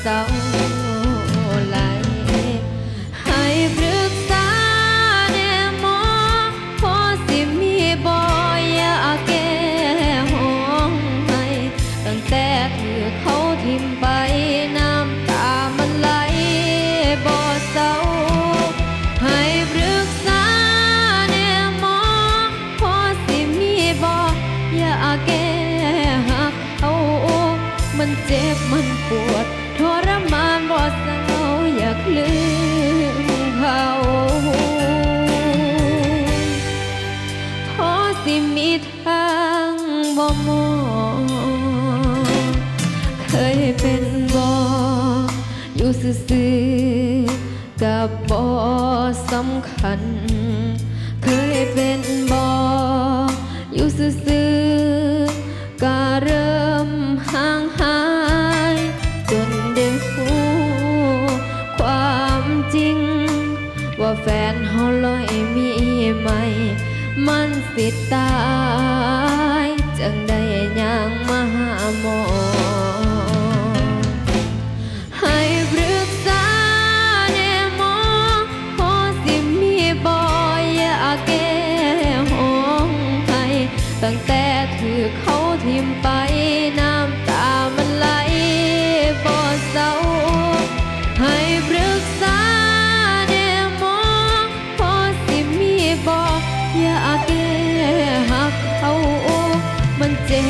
เศร้าไหลให้ปรึกษาแน่หมอพอสิมีบ่อยาแก้ห้องให้ตั้งแต่ถือเขาทิมไปน้ำตามันไหลบ่เศร้าให้ปรึกษาแน่หมอพอสิมีบ่อยาแก้หักเขามันเจ็บมันปวด อยากลืมเขาพอสิมีทางบ่มองเคยเป็นบ่อยู่ซื่อๆกับบ่สำคัญ เคยเป็นบ่อยู่ซื่อ ปิดตายจังได้ยังมาหาหมอ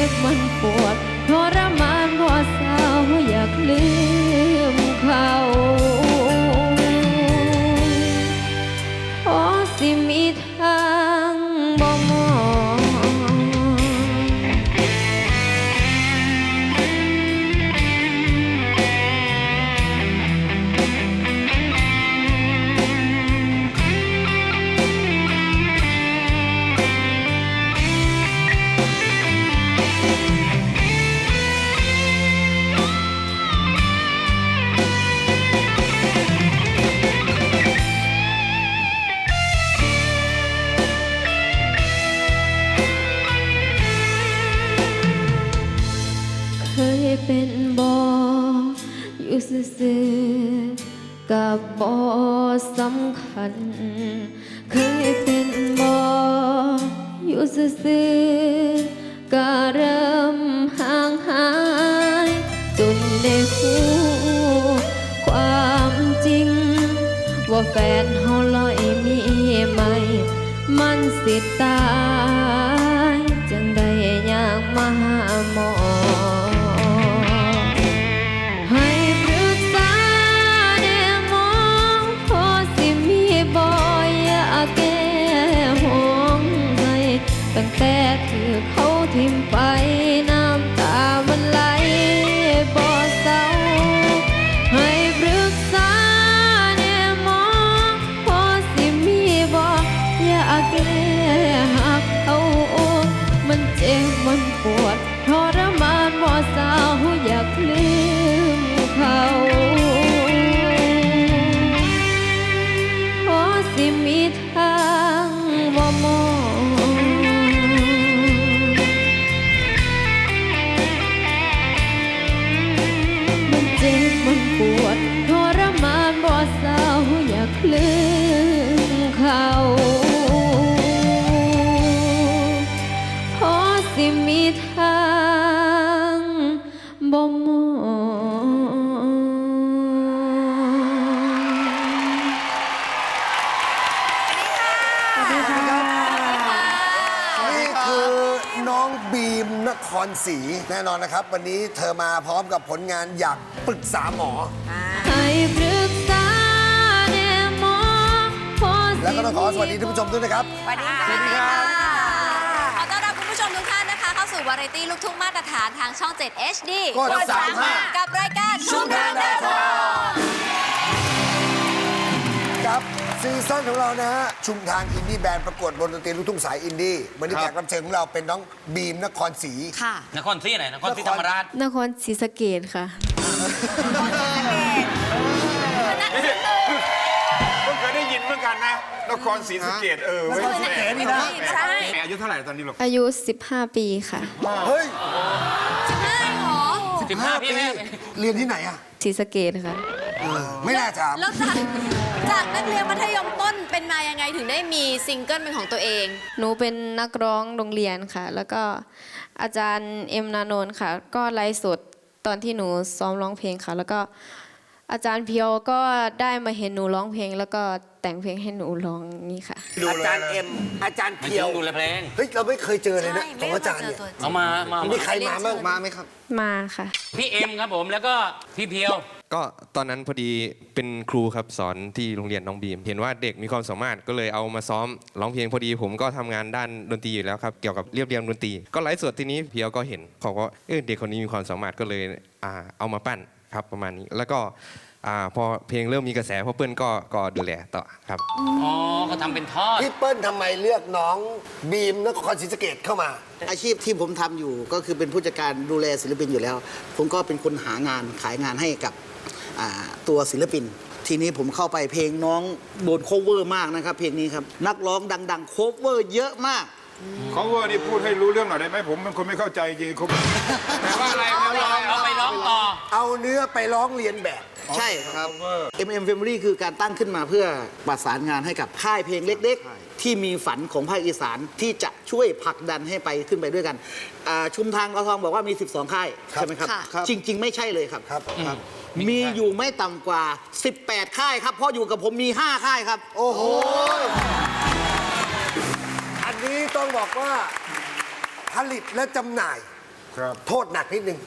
บมันปวด เคยเป็นบ่อยู่ซื่อกับบ่สำคัญ เคยเป็นบ่อยู่ซื่อก็เริ่มห่างหาย จนได้หูความจริง ว่าแฟนเฮาลอยมีใหม่มันสิตาย จังได้ย่างมาหาหมอ เรศรีแน่นอนนะครับ วันนี้เธอมาพร้อมกับผลงานอยากปรึกษาหมอให้ปรึกษาแน่หมอพอสิแล้วก็ต้องขอสวัสดีท่านผู้ชมด้วยนะครับ สวัสดีค่ะสวัสดีครับ ขอต้อนรับคุณผู้ชมทุกท่านนะคะ เข้าสู่วาไรตี้ลูกทุ่งมาตรฐานทางช่อง 7 HD กด35กับรายการชุมทางดาวทองกกับ ซีซั่นของเรานะฮะ ชุมทางอินดี้แบนด์ประกวดบนดนตรีลูกทุ่งสายอินดี้วันนี้แขกรับเชิญของเราเป็นน้องบีมนครศรีค่ะ นครศรีไหนนครศรีธรรมราชนครศรีสะเกดค่ะก็เคยได้ยินเหมือนกันนะ นครศรีสะเกดเออเว้ยเก๋นี่นะใช่แหมอายุเท่าไหร่ตอนนี้ลูกอายุ 15 ปีค่ะเฮ้ยใช่หรอ15พี่แม่เรียนที่ไหนอะศรีสะเกดค่ะ ไม่น่าถามแล้วจากจากนักเรียนมัธยมต้นเป็นมายังไงถึงได้มีซิงเกิลเป็นของตัวเอง หนูเป็นนักร้องโรงเรียนค่ะ แล้วก็อาจารย์เอ็มนานนท์ค่ะ ก็ไลฟ์สดตอนที่หนูซ้อมร้องเพลงค่ะ แล้วก็ อาจารย์เพียวก็ได้มาเห็นหนูร้องเพลง แล้วก็แต่งเพลงให้หนูร้องนี่ค่ะอาจารย์เอ็มอาจารย์ไม่เพียถึวงดูแลเพลงเฮ้ยเราไม่เคยเจอเลยนะใช่ของอาจารย์เนี่ยเอามามามีใครมาบ้างมาไหมครับ มาค่ะ พี่เอ็มครับผมแล้วก็พี่เพียว ก็ตอนนั้นพอดีเป็นครูครับสอนที่โรงเรียนน้องบีม เห็นว่าเด็กมีความสามารถก็เลยเอามาซ้อมร้องเพลงพอดี ผมก็ทำงานด้านดนตรีอยู่แล้วครับเกี่ยวกับเรียบเรียงดนตรี ก็ไลฟ์สดทีนี้เพียวก็เห็นเขาก็เออเด็กคนนี้มีความสามารถก็เลยอ่าเอามาปั้น ครับประมาณนี้ แล้วก็อ่าพอเพลงเริ่มมีกระแสพ่อเปิ้ลก็ก็ดูแลต่อครับ อ๋อเขาทำเป็นทอด พี่เปิ้ลทำไมเลือกน้องบีมนครศรีสะเกดเข้ามา อาชีพที่ผมทำอยู่ก็คือเป็นผู้จัดการดูแลศิลปินอยู่แล้ว ผมก็เป็นคนหางานขายงานให้กับอ่าตัวศิลปิน ทีนี้ผมเข้าไปเพลงน้องโดนโคเวอร์มากนะครับเพลงนี้ครับ นักร้องดัง ๆ โคเวอร์เยอะมาก เขาเวอร์นี่พูดให้รู้เรื่องหน่อยได้ไหมผมเป็นคนไม่เข้าใจจริงเขาแปลว่าอะไรไม่รู้เอาไปร้องต่อ เอาเนื้อไปร้องเรียนแบบ ใช่ครับ MM Family คือการตั้งขึ้นมาเพื่อประสานงานให้กับค่ายเพลงเล็ก ๆ ที่มีฝันของภาคอีสานที่จะช่วยผลักดันให้ไปขึ้นไปด้วยกันอ่าชุมทางเราทองบอกว่ามี 12 ค่าย ใช่ไหมครับค่ะจริง ๆ ไม่ใช่เลยครับ ครับครับ มีอยู่ไม่ต่ำกว่า 18 ค่ายครับ เพราะอยู่กับผมมี 5 ค่ายครับ โอ้โหอั นนี้ต้องบอกว่า ผลิตและจำหน่าย ครับ โทษหนักนิดนึง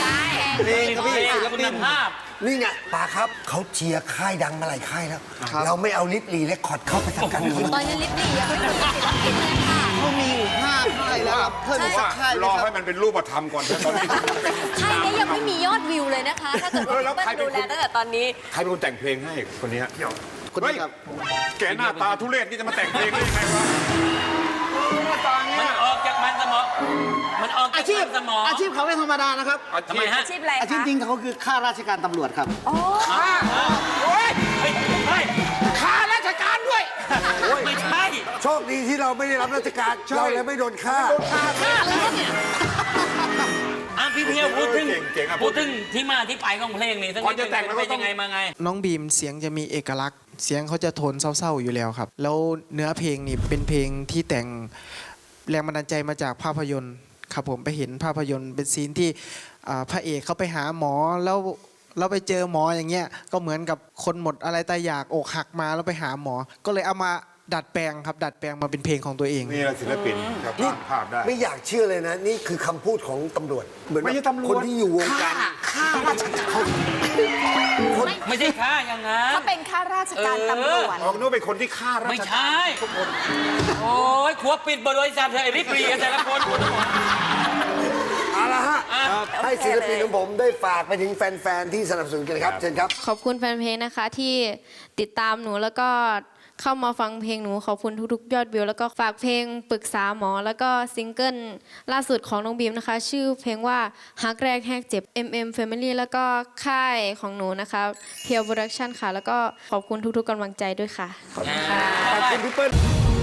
ใช่เพลงเพลงคุณภาพ นี่ไงป๋าครับเขาเชียร์ค่ายดังมาหลายค่ายแล้ว เราไม่เอาลิปรีเรคคอร์ดเข้าไปทำการเมืองตอนนี้ลิปปี้ยังไม่ถึงศิลปินเลยค่ะ เขามีอยู่5ค่ายแล้วครับเพิ่มอีกสักค่ายไหมรอคให้รับมันเป็นรูปธรรมก่อนนะตอนนี้ค่ายนี้ยังไม่มียอดวิวเลยนะคะ ถ้าเกิดเออแล้ว่าวใครเปิ้ลเป็นดูแลคนตั้งแต่ตอนนี้ ใครเป็นคนแต่งเพลงให้คนนี้ฮะ คนนี้ครับเฮ้ยแกหน้าตาทุเรศนี่จะมาแต่งเพลงได้ยังไงวะหน้าตามัเนี่นยออกจากมันสมอง มันออกจาอากชีพมันสมองอาชีพเขาไม่ธรรมดานะครับ ทำไมฮะอาชีพอะไรอาชีพคะจริงเขาคือข้าราชการตำรวจครับเฮ้ยเฮ้ยข้าราชการด้วย ไม่ใช่ โชคดีที่เราไม่ได้รับราชการเราเลยไม่โดนฆ่า อะพี่เพียวพูดถึงเก่งเก่งอะพูดถึงที่มาที่ไปของเพลงนี้ซึ่งก่อนจะแต่งเราก็เป็นต้ยัองงไงมาไง น้องบีมเสียงจะมีเอกลักษณ์ เสียงเขาจะโทนเศร้าๆอยู่แล้วครับ แล้วเนื้อเพลงนี่เป็นเพลงที่แต่งแรงบันดาลใจมาจากภาพยนตร์ครับผมไปเห็นภาพยนตร์เป็นซีนที่อ่าพระเอกเขาไปหาหมอแล้วเราไปเจอหมออย่างเงี้ยก็เหมือนกับคนหมดอะไรตายอยากอกหักมาแล้วไปหาหมอ ก็เลยเอามาดัดแปลงครับ ดัดแปลงมาเป็นเพลงของตัวเอง นี่แหละศิลปินครับนี่วาดภาพได้ไม่อยากเชื่อเลยนะ นี่คือคำพูดของตำรวจ เหมือนไม่ใช่ตำรวจคนที่อยู่วงการไม่ ใช่ข้าอย่างนั้นเขาเป็นข้าราชการตำรวจ ออกนู้นเป็นคนที่ฆ่าราไม่ชการใช่โอ้ยขัวปิดบริษัทเธอไอ้ริบรีกันแต่ละคนเอา ละฮะให้ศิลปินของผมได้ฝากไปถึงแฟน ๆ ที่สนับสนุนกันครับเชิญครับ ขอบคุณแฟนเพลงนะคะที่ติดตามหนูแล้วก็เข้ามาฟังเพลงหนูขอบคุณทุกๆ ยอดวิว แล้วก็ฝากเพลงปรึกษาหมอ แล้วก็ซิงเกิลล่าสุดของน้องบีมนะคะ ชื่อเพลงว่าฮักแรกแหกเจ็บ MM Family แล้วก็ค่ายของหนูนะคะเพียวโปรดักชันค่ะ แล้วก็ขอบคุณทุกๆกำลังใจด้วยค่ะ ขอบคุณค่ะ ขอบคุณพี่เปิ้ล